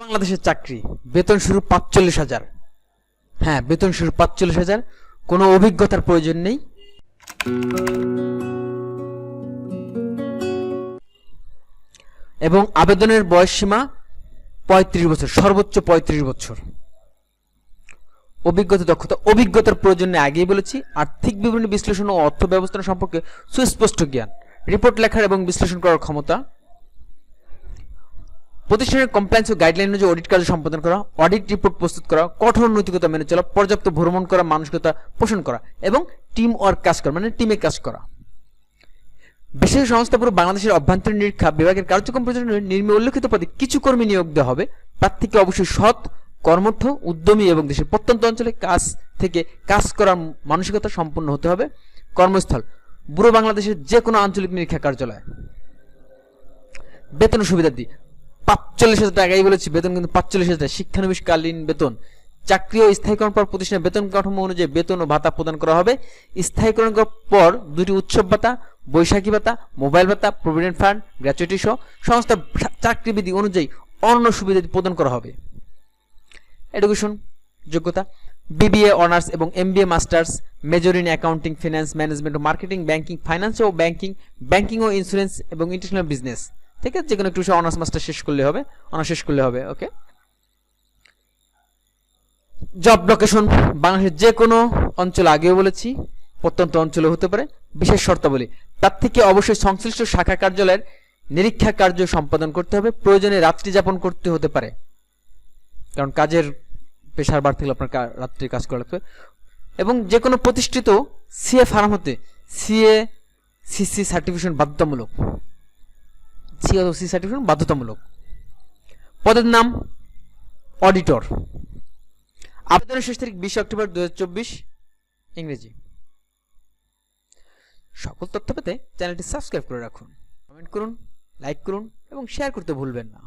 বাংলাদেশের চাকরি, বেতন শুরু পাঁচচল্লিশ হাজার। হ্যাঁ বেতন শুরু পাঁচচল্লিশ হাজার। কোনো অভিজ্ঞতার প্রয়োজন নেই। এবং আবেদনের বয়স সীমা পঁয়ত্রিশ বছর, সর্বোচ্চ পঁয়ত্রিশ বছর। অভিজ্ঞতা দক্ষতা, অভিজ্ঞতার প্রয়োজন নেই, আগেই বলেছি। আর্থিক বিবরণী বিশ্লেষণ ও অর্থ ব্যবস্থা সম্পর্কে সুস্পষ্ট জ্ঞান। রিপোর্ট লেখার এবং বিশ্লেষণ করার ক্ষমতা প্রতিষ্ঠানের কমপ্লায়েন্স ও গাইডলাইন অনুযায়ী অডিট কার্য সম্পাদন করা অডিট রিপোর্ট প্রস্তুত করা, কঠোর নৈতিকতা মেনে চলা, পর্যাপ্ত ভ্রমণ করা, মানসিকতা পোষণ করা এবং টিম ওয়ার্ক কাজ করা মানে টিমে কাজ করা। বিশেষ সংস্থা পুরো বাংলাদেশের অভ্যন্তরীণ নিরীক্ষা বিভাগের কার্যক্রম পরিচালনায় নির্মে উল্লেখিত পদে কিছু কর্মী নিয়োগ দেওয়া হবে। প্রার্থীকে অবশ্যই সৎ কর্মঠ উদ্যমী এবং দেশের প্রত্যন্ত অঞ্চলে কাজ থেকে কাজ করার মানসিকতা সম্পন্ন হতে হবে। কর্মস্থল বুড়ো বাংলাদেশের যে কোনো আঞ্চলিক নিরীক্ষা কার্যালয়। বেতন সুবিধা দিই পাঁচচল্লিশ হাজার টাকাই বলেছি, বেতন কিন্তু পাঁচচল্লিশ হাজার। টাকা শিক্ষানবিশকালীন বেতন। চাকরি ও স্থায়ীকরণ পর প্রতিষ্ঠানের বেতন কাঠামো অনুযায়ী বেতন ও ভাতা প্রদান করা হবে। স্থায়ীকরণ পর দুটি উৎসব ভাতা, বৈশাখী ভাতা, মোবাইল ভাতা, প্রভিডেন্ট ফান্ড, গ্র্যাচুইটি সহ সংস্থার চাকরিবিধি অনুযায়ী অন্য সুবিধা প্রদান করা হবে। এডুকেশন, যোগ্যতা, বিবিএ, অনার্স এবং MBA, masters, major in accounting, finance management O marketing, banking finance ও ব্যাংকিং ব্যাংকিং ও ইন্স্যুরেন্স এবং ইন্টারন্যাশনাল বিজনেস। ঠিক আছে? যে কোনো একটু অনার্স মাস্টার শেষ করলে হবে। অনার্স শেষ করলে হবে ওকে জব লোকেশন বাংলাদেশের যে কোনো অঞ্চল আগেও বলেছি, প্রত্যন্ত অঞ্চলে হতে পারে, বিশেষ শর্তাবলী। তার থেকে অবশ্যই সংশ্লিষ্ট শাখা কার্যালয়ের নিরীক্ষা কার্য সম্পাদন করতে হবে। প্রয়োজনে রাত্রি যাপন করতে হতে পারে। কারণ কাজের পেশার বার থেকে আপনার রাত্রি কাজ করা লাগবে এবং যে কোনো প্রতিষ্ঠিত সিএ ফার্ম হতে, সিএ, সিসি সার্টিফিকেশন বাধ্যতামূলক। সি সার্টিফিকেশন বাধ্যতামূলক। পদের নাম অডিটর। আবেদনের শেষ তারিখ বিশে অক্টোবর দু হাজার চব্বিশ, ইংরেজি। সকল তথ্য পেতে চ্যানেলটি সাবস্ক্রাইব করে রাখুন। কমেন্ট করুন, লাইক করুন এবং শেয়ার করতে ভুলবেন না।